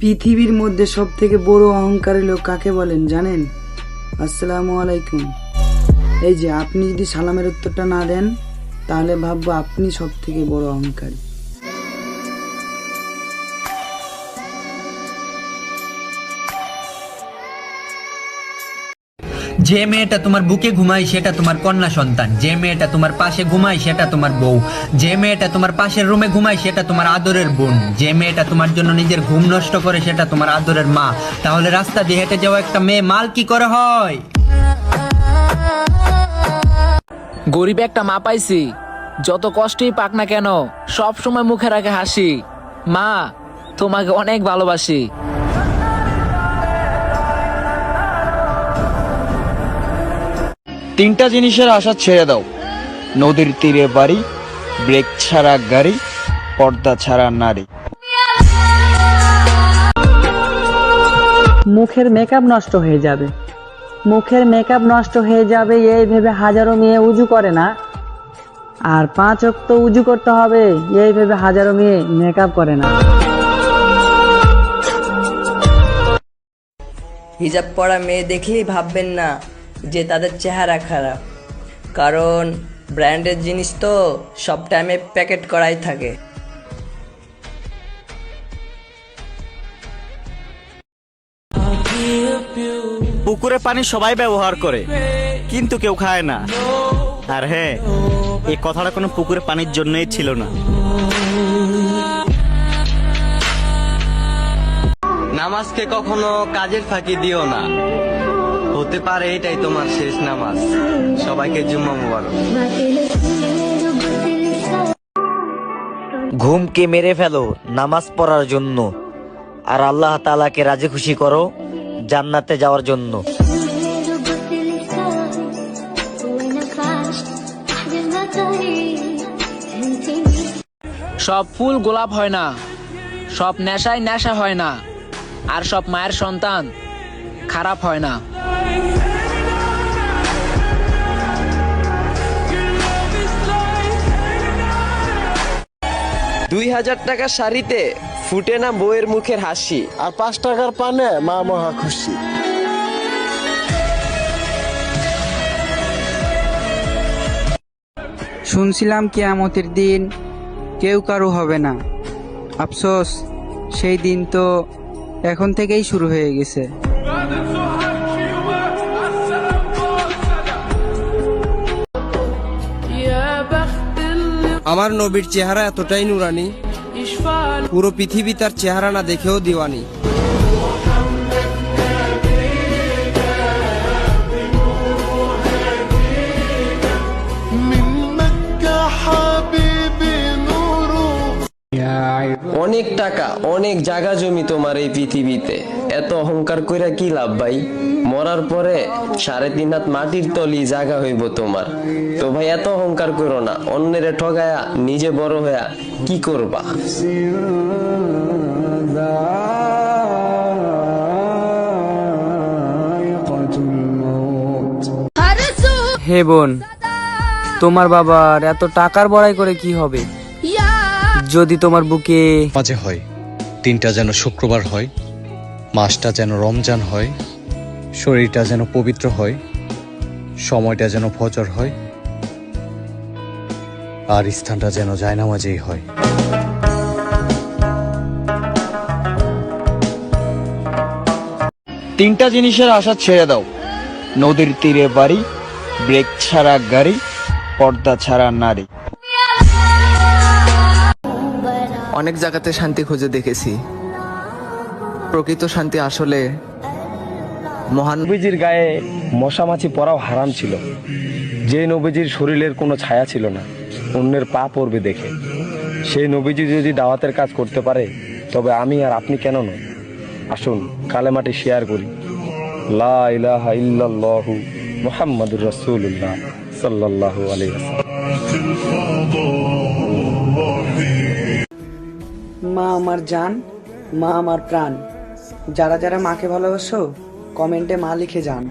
পৃথিবীর মধ্যে সব থেকে বড় অহংকারী লোক কাকে বলেন জানেন? আসসালামু আলাইকুম। এই যে, আপনি যদি সালামের উত্তরটা না দেন, তাহলে ভাববো আপনি সব থেকে বড় অহংকারী। যে মেয়েটা তোমার বুকে ঘুমায়, সেটা তোমার কন্যা সন্তান। যে মেয়েটা তোমার পাশে ঘুমায়, সেটা তোমার বউ। যে মেয়েটা তোমার পাশের রুমে ঘুমায়, সেটা তোমার আদরের বোন। যে মেয়েটা তোমার জন্য নিজের ঘুম নষ্ট করে, সেটা তোমার আদরের মা। তাহলে রাস্তা দিয়ে হেঁটে যাওয়া একটা মেয়ে মাল কি করে হয়? গরিব একটা মা পাইছি। যত কষ্টই পাক না কেন সব সময় মুখে রাখে হাসি। মা, তোমাকে অনেক ভালোবাসি। তিনটা জিনিসের আশা ছেড়ে দাও। নদীর তীরে বাড়ি ব্রেক ছাড়া গাড়ি পর্দা ছাড়া নারী। মুখের মেকআপ নষ্ট হয়ে যাবে। মুখের মেকআপ নষ্ট হয়ে যাবে এই ভেবে হাজারো মেয়ে উজু করে না। আর পাঁচ অক্ত উজু করতে হবে এই ভেবে হাজারো মেয়ে মেকআপ করে না। হিজাব পরা মেয়ে দেখলেই ভাববেন না যে তাদের চেহারা খারাপ। কারণ ব্র্যান্ডের জিনিস তো সব টাইমে প্যাকেট করাই থাকে। পুকুরে পানি সবাই ব্যবহার করে কিন্তু কেউ খায় না। আর হ্যাঁ এই কথাটা কোনো পুকুরে পানির জন্যই ছিল না। নামাজকে কখনো কাজের ফাঁকি দিও না। হতে পারে এটাই তোমার শেষ নামাজ। সবাইকে জুম্মা মুবারক। ঘুমকে মেরে ফেলো নামাজ পড়ার জন্য আর আল্লাহ তাআলাকে রাজি খুশি করো জান্নাতে যাওয়ার জন্য। সব ফুল গোলাপ হয় না সব নেশায় নেশা হয় না আর সব মায়ের সন্তান খারাপ হয় না। দুই হাজার টাকার শাড়িতে ফুটে না বইয়ের মুখের হাসি। আর পাঁচ টাকার পানে মা মহা খুশি। শুনছিলাম কেয়ামতের দিন কেউ কারও হবে না। আফসোস সেই দিন তো এখন থেকেই শুরু হয়ে গেছে। আমার নবীর চেহারা এতটাই নুরানি। পুরো পৃথিবী তার চেহারা না দেখেও দিওয়ানি। অনেক টাকা, অনেক জায়গা জমি তোমার এই পৃথিবীতে। এত অহংকার কইরা কি লাভ ভাই? মরার পরে সাড়ে তিন হাত মাটির তলি জায়গা হইব তোমার। তো ভাই, এত অহংকার করো না। অন্যের ঠগায়া, নিজে বড় হইয়া কি করবা? হে বোন, তোমার বাবার এত টাকার বড়াই করে কি হবে? যদি তোমার বুকে মাঝে হয় দিনটা যেন শুক্রবার হয় মাসটা যেন রমজান হয় শরীরটা যেন পবিত্র হয় সময়টা যেন ফজর হয় আর স্থানটা যেন জায়নামাজেই হয়। তিনটা জিনিসের আশা ছেড়ে দাও। নদীর তীরে বাড়ি ব্রেক ছাড়া গাড়ি পর্দা ছাড়া নারী। অনেক জায়গাতে শান্তি খুঁজে দেখেছি। প্রকৃত শান্তি আসলে মহান নবীজির গায়ে মশামাছি পরাও হারাম ছিল। যে নবীজির শরীরের কোনো ছায়া ছিল না, অন্যের পা পড়বে দেখে। সেই নবীজি যদি দাওয়াতের কাজ করতে পারে, তবে আমি আর আপনি কেন নয় আসুন, কালেমাটি শেয়ার করি। লা ইলাহা ইল্লাল্লাহু মুহাম্মাদুর রাসূলুল্লাহ সাল্লাল্লাহু মা আমার জান মা আমার প্রাণ। যারা যারা মাকে ভালোবাসো কমেন্টে মা লিখে যান।